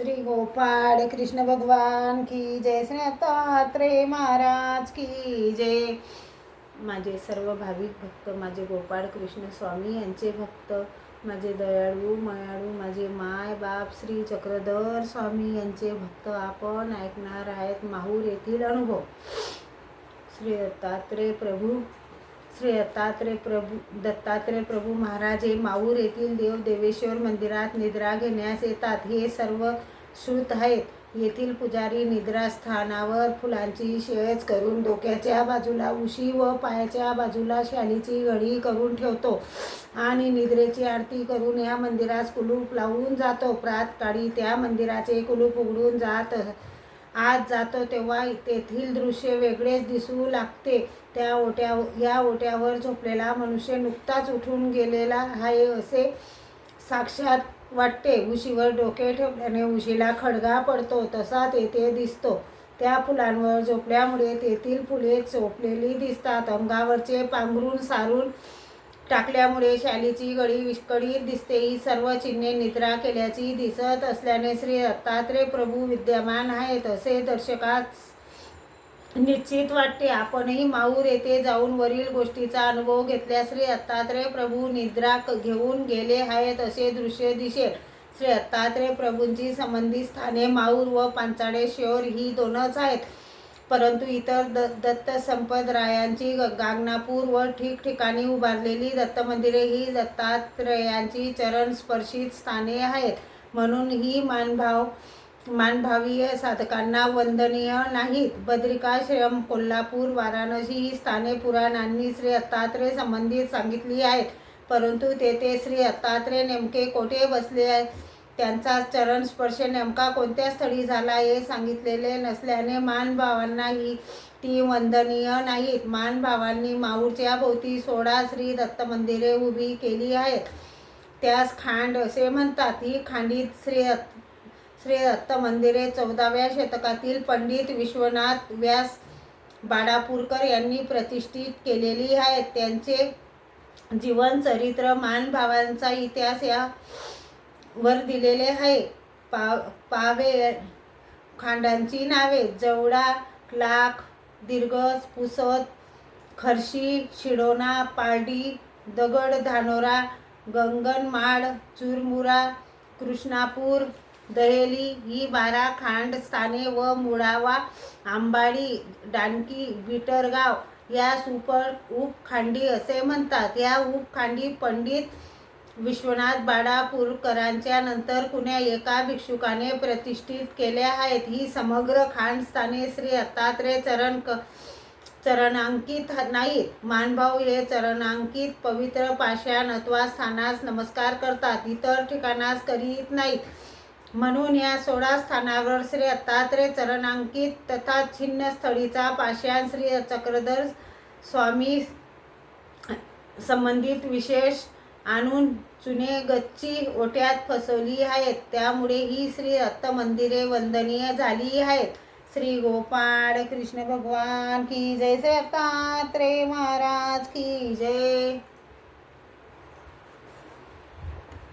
श्री गोपाळ कृष्ण भगवान की जय श्री दत्तात्रेय महाराज की जय. माझे सर्व भाविक भक्त माझे गोपाळ कृष्ण स्वामी यांचे भक्त माझे दयाळू मयाळू माझे माय बाप श्री चक्रधर स्वामी यांचे भक्त आपण ऐकणार आहेत माहूर येथील अनुभव. श्री दत्तात्रेय प्रभू श्री दत्तात्रेय प्रभू दत्तात्रेय प्रभू महाराज हे माऊर येथील देव देवेश्वर मंदिरात निद्रा घेण्यास येतात. हे सर्व श्रुत आहेत. येथील पुजारी निद्रास्थानावर फुलांची शेज करून डोक्याच्या बाजूला उशी व पायाच्या बाजूला शालीची घडी करून ठेवतो आणि निद्रेची आरती करून या मंदिरास कुलूप लावून जातो. प्रातकाळी त्या मंदिराचे कुलूप उघडून जात आज जातो तेव्हा तेथील दृश्य वेगळेच दिसू लागते. त्या ओट्या या ओट्यावर झोपलेला मनुष्य नुकताच उठून गेलेला आहे असे साक्षात वाटते. उशीवर डोके ठेवल्याने उशीला खडगा पडतो. तसा तेथे दिसतो. त्या फुलांवर झोपल्यामुळे तेथील फुले झोपलेली दिसतात. अंगावरचे पांघरून सारून टाकल्यामुळे शालीची गळी विष्कळी दिसते. ही सर्व चिन्हे निद्रा केल्याची दिसत असल्याने श्री दत्तात्रेय प्रभू विद्यमान आहेत असे दर्शकास निश्चित वाटते. आपणही माऊर येथे जाऊन वरील गोष्टीचा अनुभव घेतल्यास श्री दत्तात्रेय प्रभू निद्रा क- घेऊन गेले आहेत असे दृश्य दिसेल. श्री दत्तात्रेय प्रभूंची संबंधित स्थाने माऊर व पांचाळेश्वर ही दोनच आहेत. परंतु इतर द दत्त संपदरायांची ग- गागनापूर व ठिकठिकाणी उभारलेली दत्त मंदिरे ही दत्तात्रेयांची चरणस्पर्शित स्थाने आहेत. म्हणून ही मानभाव मानभावीय साधकांना वंदनीय नाहीत. बद्रिकाश्रम कोल्हापूर वाराणसी ही स्थाने पुराणांनी श्री दत्तात्रेय संबंधित सांगितली आहेत. परंतु तेथे श्री दत्तात्रेय नेमके कोठे बसले आहेत? त्यांचा चरणस्पर्श नेमका कोणत्या स्थळी झाला हे सांगितलेले नसल्याने मानभावांना ही ती वंदनीय नाहीत. मानभावांनी माऊरच्या भोवती सोळा श्री दत्त मंदिरे उभी केली आहेत. त्यास खांड असे म्हणतात. ही खांडीत श्री श्री दत्त मंदिरे चौदाव्या शतकातील पंडित विश्वनाथ व्यास बाडापूरकर यांनी प्रतिष्ठित केलेली आहेत. त्यांचे जीवन चरित्र मानभावांचा इतिहास या वर दिलेले आहे. पा पावे खांडांची नावे जवडा लाख दीर्घस पुसद खर्शी शिडोना पारडी दगड धानोरा गंगनमाळ चुरमुरा कृष्णापूर दहेली ही बारा खांड स्थाने व मुळावा आंबाडी डांकी बिटरगाव या सुपर उपखांडी असे म्हणतात. या उपखांडी पंडित विश्वनाथ बाडापूरकरांच्या नंतर कुण्या एका भिक्षुकाने प्रतिष्ठित केल्या आहेत. ही समग्र खानस्थाने श्री दत्तात्रेय चरण क चरणांकित नाहीत मानभाव हे चरणांकित पवित्र पाषाण अथवा स्थानास नमस्कार करतात. इतर ठिकाणास करीत नाहीत. म्हणून या सोळा स्थानावर श्री दत्तात्रेय चरणांकित तथा छिन्न स्थळीचा पाषाण श्री चक्रधर स्वामी संबंधित विशेष आणून चुने गच्ची ओट्यात फसवली आहेत. त्यामुळे ही श्री दत्त मंदिरे वंदनीय झाली आहेत. श्री गोपाळ कृष्ण भगवान की जय. श्री दत्तात्रेय महाराज की जय.